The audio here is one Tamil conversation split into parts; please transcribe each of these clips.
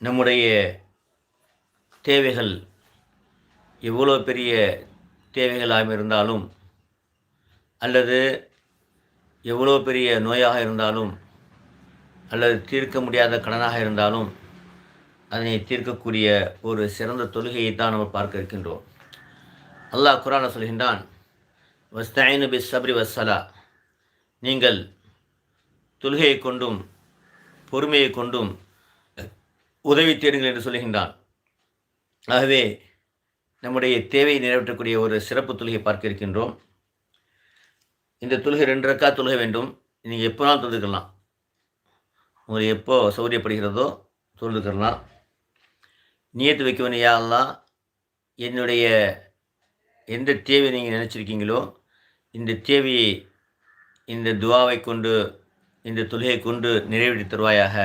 நம்முடைய தேவைகள் எவ்வளோ பெரிய தேவைகளாக இருந்தாலும் அல்லது எவ்வளோ பெரிய நோயாக இருந்தாலும் அல்லது தீர்க்க முடியாத கடனாக இருந்தாலும் அதனை தீர்க்கக்கூடிய ஒரு சிறந்த தொழுகையை தான் நம்ம பார்க்க இருக்கின்றோம். அல்லாஹ் குரான சொல்கின்றான் வஸ்தாயினு பி சப்ரி வசலா நீங்கள் தொழுகையை கொண்டும் பொறுமையை கொண்டும் உதவி தேடுங்கள் என்று சொல்கின்றான் ஆகவே நம்முடைய தேவையை நிறைவேற்றக்கூடிய ஒரு சிறப்பு தொழுகை பார்க்க இருக்கின்றோம். இந்த தொழுகை ரெண்டு ரக்கா வேண்டும். நீங்கள் எப்போனாலும் தொழுதுக்கலாம். உங்களுக்கு எப்போ சௌரியப்படுகிறதோ தொழுதுக்கலாம். நியத்து வைக்க வேண்டிய யாரெல்லாம் என்னுடைய எந்த தேவையை நீங்கள் நினச்சிருக்கீங்களோ இந்த தேவையை இந்த துவாவை கொண்டு இந்த தொழுகை கொண்டு நிறைவேற்றி தருவாயாக.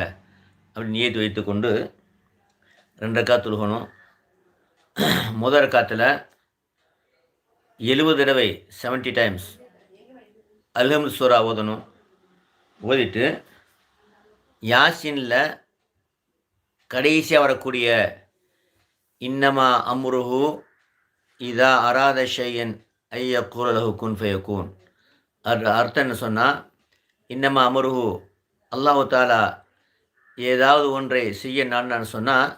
அப்படி நியத்து வைத்துக்கொண்டு ரெண்டு ரக்கா தொழுகணும். முதல் ரக்காத்தில் எழுபது தடவை செவன்ட்டி டைம்ஸ் அல்ஹம்து சூரா ஓதணும். ஓதிட்டு யாசினில் கடைசியாக வரக்கூடிய இன்னமா அம்ருஹு இதா அராத ஷையன் ஐய கூரலஹு குன் ஃபயக்கூன். அது அர்த்தம் என்ன சொன்னால் இன்னமா அமருகு அல்லாஹு தாலா ஏதாவது ஒன்றை செய்ய நான் சொன்னால்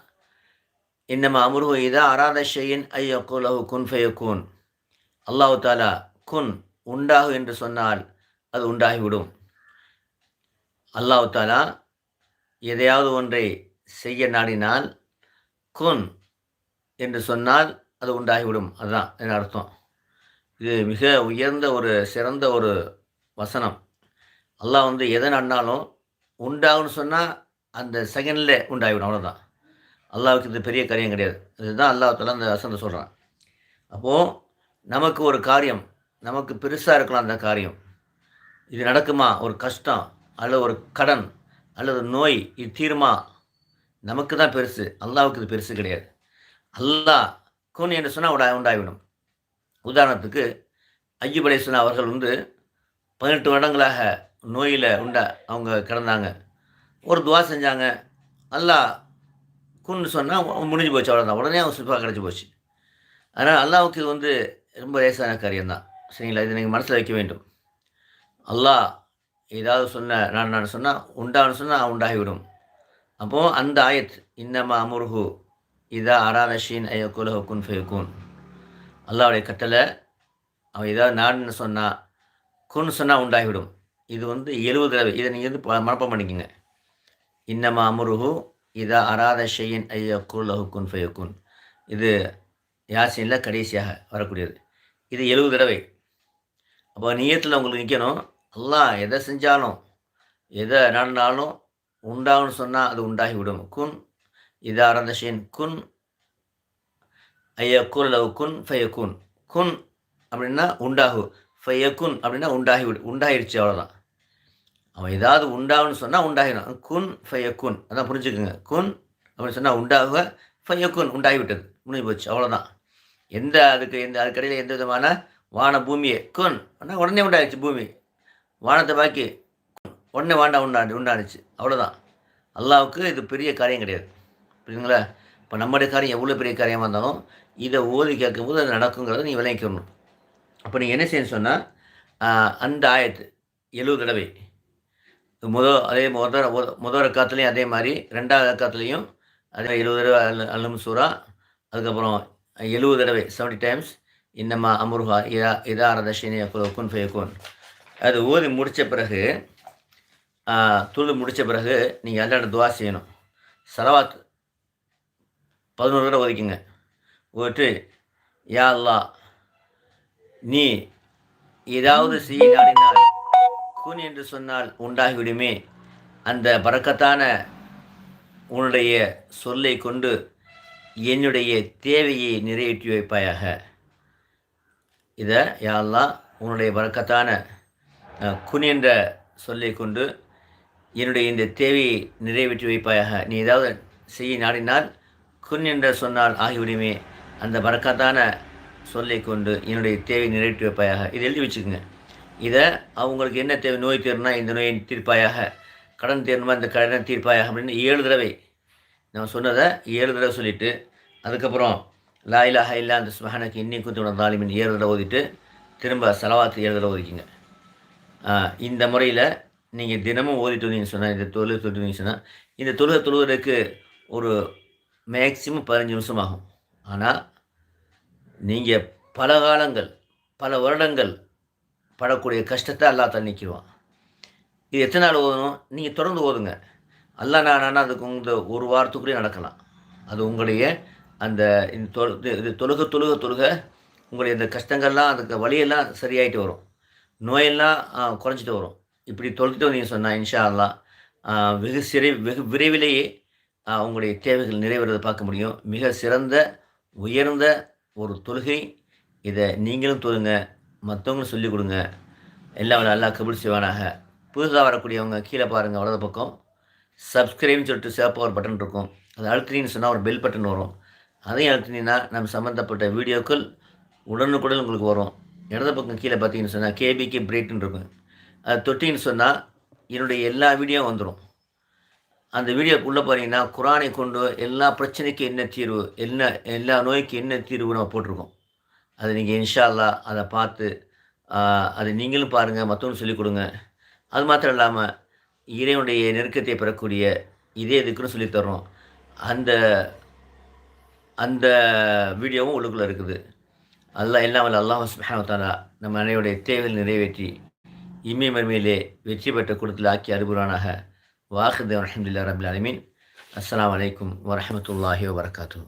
இன்னமா அமருகு இதா அராத ஷெயின் ஐய குலஹு குன் ஃபயக்கூன் அல்லாஹு தாலா குன் உண்டாகு என்று சொன்னால் அது உண்டாகிவிடும். அல்லாஹு தாலா எதையாவது ஒன்றை செய்ய நாடினால் குன் என்று சொன்னால் அது உண்டாகிவிடும். அதுதான் என் அர்த்தம். இது மிக உயர்ந்த ஒரு சிறந்த ஒரு வசனம். அல்லாஹ் வந்து எதை நடினாலும் உண்டாகும்னு சொன்னால் அந்த செகண்டில் உண்டாகிவிடும் அவ்வளோதான் அல்லாவுக்கு இது பெரிய காரியம் கிடையாது. இதுதான் அல்லாஹ் அந்த வசந்த சொல்கிறான் அப்போது நமக்கு ஒரு காரியம் நமக்கு பெருசாக இருக்கலாம் அந்த காரியம். இது நடக்குமா? ஒரு கஷ்டம் அல்லது ஒரு கடன் அல்லது நோய் இது தீருமா? நமக்கு தான் பெருசு. அல்லாவுக்கு இது பெருசு கிடையாது. அல்லாஹ் கூன் என்று சொன்னால் உடா உண்டாகிவிடும். உதாரணத்துக்கு ஐயப் அலைஹிஸ்ஸலாம் அவர்கள் வந்து பதினெட்டு வருடங்களாக நோயில் உண்டா? அவங்க கிடந்தாங்க ஒரு துவா செஞ்சாங்க. அல்லாஹ் குன்னு சொன்னால் முடிஞ்சு போச்சு அவ்வளோதான் உடனே அவங்க சிப்பாக கிடச்சி போச்சு. அதனால் அல்லாவுக்கு இது வந்து ரொம்ப லேசான காரியம்தான் சரிங்களா? இது நீங்கள் மனசில் வைக்க வேண்டும். அல்லாஹ் ஏதாவது சொன்ன நான் நான் சொன்னால் உண்டான்னு சொன்னால் உண்டாகிவிடும். அப்போது அந்த ஆயத் இன்னமா அமுருஹு இதா அடாதீன் ஐயோ குலஹ குன் ஃபயகுன் அல்லாவுடைய கட்டளை அவன் ஏதாவது நான் சொன்னால் குன்னு சொன்னால் உண்டாகிவிடும். இது வந்து எழுபது தடவை. இதை நீங்கள் வந்து ப- மனப்பாடம் பண்ணிக்கோங்க. இன்னமா அமுருகு இதா அராத ஷெயின் ஐயகுலஹு குன் ஃபயக்குன் இது யாசினில் கடைசியாக வரக்கூடியது. இது எழுபது தடவை. அப்போ நியத்தில் உங்களுக்கு நிற்கணும் எல்லாம் எதை செஞ்சாலும் எதை நடந்தாலும் உண்டாகும்னு சொன்னால் அது உண்டாகிவிடும். குன் இதா அரந்த ஷேன் குன் ஐயக்குன் லவ் குன் ஃபயக்குன் குன் அப்படின்னா உண்டாகு. ஃபயக்குன் அப்படின்னா உண்டாகி விடு உண்டாகிடுச்சு அவ்வளோதான் அவன் ஏதாவது உண்டாகுன்னு சொன்னால் உண்டாகிடும். குன் ஃபயக்குன். அதான் புரிஞ்சுக்குங்க. குன் அப்படின்னு சொன்னால் உண்டாக ஃபைய குன் உண்டாகிவிட்டது. முடிஞ்சு போச்சு. அவ்வளோதான் எந்த அதுக்கு எந்த அதுக்கடையில் எந்த விதமான வான பூமியை. குன் ஆனால் உடனே உண்டாயிடுச்சு பூமி. வானத்தை பாக்கி உடனே வாண்டா உண்டாண்டு உண்டானுச்சு. அவ்வளோதான் அல்லாவுக்கு இது பெரிய காரியம் கிடையாது. புரியுதுங்களா? இப்போ நம்முடைய காரியம் எவ்வளோ பெரிய காரியமாக இருந்தாலும் இதை ஓதி கேட்கும்போது அது நடக்குங்கிறத நீ விளங்கிக்கணும். அப்போ நீங்கள் என்ன செய்யணும் சொன்னால் அந்த ஆயத்து எழுபது தடவை முதல் அதே முதல் முதல் ரக்காத்துலேயும் அதே மாதிரி ரெண்டாவது ரக்காத்துலேயும் அதே எழுபது தடவை அல் அல்லும் சூரா அதுக்கப்புறம் எழுபது தடவை செவன்ட்டி டைம்ஸ் இன்னம்மா அமுருஹா இதா இதா அரதஷினி குன் ஃபயக்குன் அது ஓதி முடித்த பிறகு துளு முடித்த பிறகு நீங்கள் அல்லாட துவா செய்யணும். சலவாத் பதினோரு தடவை ஒதுக்கிங்க. ஓட்டு யா அல்லா நீ ஏதாவது செய்ய நாடினால் குன் என்று சொன்னால் உண்டாகிவிடுமே. அந்த பறக்கத்தான உன்னுடைய சொல்லை கொண்டு என்னுடைய தேவையை நிறைவேற்றி வைப்பாயாக. இதை யாரெல்லாம் உன்னுடைய பறக்கத்தான குன் என்ற சொல்லை கொண்டு என்னுடைய இந்த தேவையை நிறைவேற்றி வைப்பாயாக. நீ ஏதாவது செய்ய நாடினால் குன் என்ற சொன்னால் ஆகிவிடுமே. அந்த பறக்கத்தான சொல்லை கொண்டு என்னுடைய தேவை நிறைவேற்றி வைப்பாயாக. இதை எழுதி வச்சுக்கோங்க. இதை அவங்களுக்கு என்ன தேவை? நோய் தீர்னா இந்த நோயின் தீர்ப்பாயாக கடன் தீரணுமா இந்த கடனை தீர்ப்பாயாக அப்படின்னு ஏழு தடவை நம்ம சொன்னதை ஏழு தடவை சொல்லிவிட்டு அதுக்கப்புறம் லாயிலா ஹைலா அந்த சுமஹானக்கு இன்னி குத்து தாலிமின் ஏழு தடவை ஓதிட்டு திரும்ப செலவாத்து ஏழு தடவை ஓதிக்கிங்க. இந்த முறையில் நீங்கள் தினமும் ஓதிட்டு வந்தீங்கன்னு சொன்னால் இந்த தொழுகை தொட்டு சொன்னால் இந்த தொழுகை தொழுவதற்கு ஒரு மேக்சிமம் பதினஞ்சு நிமிஷம் ஆகும் ஆனால் நீங்கள் பல காலங்கள் பல வருடங்கள் படக்கூடிய கஷ்டத்தை அல்லா தண்ணிக்குவான் இது எத்தனை நாள் ஓதணும்? நீங்கள் தொடர்ந்து ஓதுங்க. அல்லா நான் அதுக்கு இந்த ஒரு வாரத்துக்குள்ளேயே நடக்கலாம். அது உங்களுடைய அந்த இந்த தொழு இது தொழுக தொழுக தொழுக உங்களுடைய இந்த கஷ்டங்கள்லாம் அதுக்கு வழியெல்லாம் சரியாயிட்டு வரும். நோயெல்லாம் குறைஞ்சிட்டு வரும். இப்படி தொழுத்துட்டு வந்தீங்க சொன்னால் இன்ஷா அல்லா வெகு சிறை வெகு விரைவிலேயே உங்களுடைய தேவைகள் நிறைவேறதை பார்க்க முடியும். மிக சிறந்த உயர்ந்த ஒரு தொழுகை. இதை நீங்களும் தொழுங்க. மற்றவங்களும் சொல்லிக் கொடுங்க. எல்லாம் நல்லா கபில் செய்வானாக. புதுசாக வரக்கூடியவங்க கீழே பாருங்கள் வலது பக்கம். சப்ஸ்கிரைப்னு சொல்லிட்டு சிவப்பாக ஒரு பட்டன் இருக்கும். அதை அழுத்தினீங்கன்னு சொன்னால் ஒரு பெல் பட்டன் வரும். அதையும் அழுத்தினீங்கன்னா நம்ம சம்மந்தப்பட்ட வீடியோக்கள் உடனுக்குடன் உங்களுக்கு வரும். இடது பக்கம் கீழே பார்த்தீங்கன்னு சொன்னால் கேபிகே பிரேக்னு இருக்கும். அது தொட்டின்னு சொன்னால் என்னுடைய எல்லா வீடியோ வந்துடும் அந்த வீடியோக்குள்ளே பார்த்தீங்கன்னா குரானை கொண்டு எல்லா பிரச்சனைக்கும் என்ன தீர்வு என்ன எல்லா நோய்க்கு என்ன தீர்வு நம்ம போட்டிருக்கோம். அதை நீங்கள் இன்ஷால்லா அதை பார்த்து அதை நீங்களும் பாருங்கள் மற்றவங்க சொல்லிக் கொடுங்க. அது மாத்திரம் இல்லாமல் இறைவனுடைய நெருக்கத்தை பெறக்கூடிய இதே இதுக்குன்னு சொல்லித்தரோம் அந்த அந்த வீடியோவும் உள்ளுக்குள்ளே இருக்குது. அல்லா எல்லாம் வல்ல அல்லாஹ் சுஹானத்தாலா நம்ம அனைவருடைய தேவையில் நிறைவேற்றி இம்மை மருமையிலே வெற்றி பெற்ற குடத்தில் ஆக்கி அறுபுறானாக வாஹித் அலமதுல்லா ரபுல் அலமின் அஸ்லாம் வலைக்கம் வரமத்துல்லாஹி வரகாத்தூ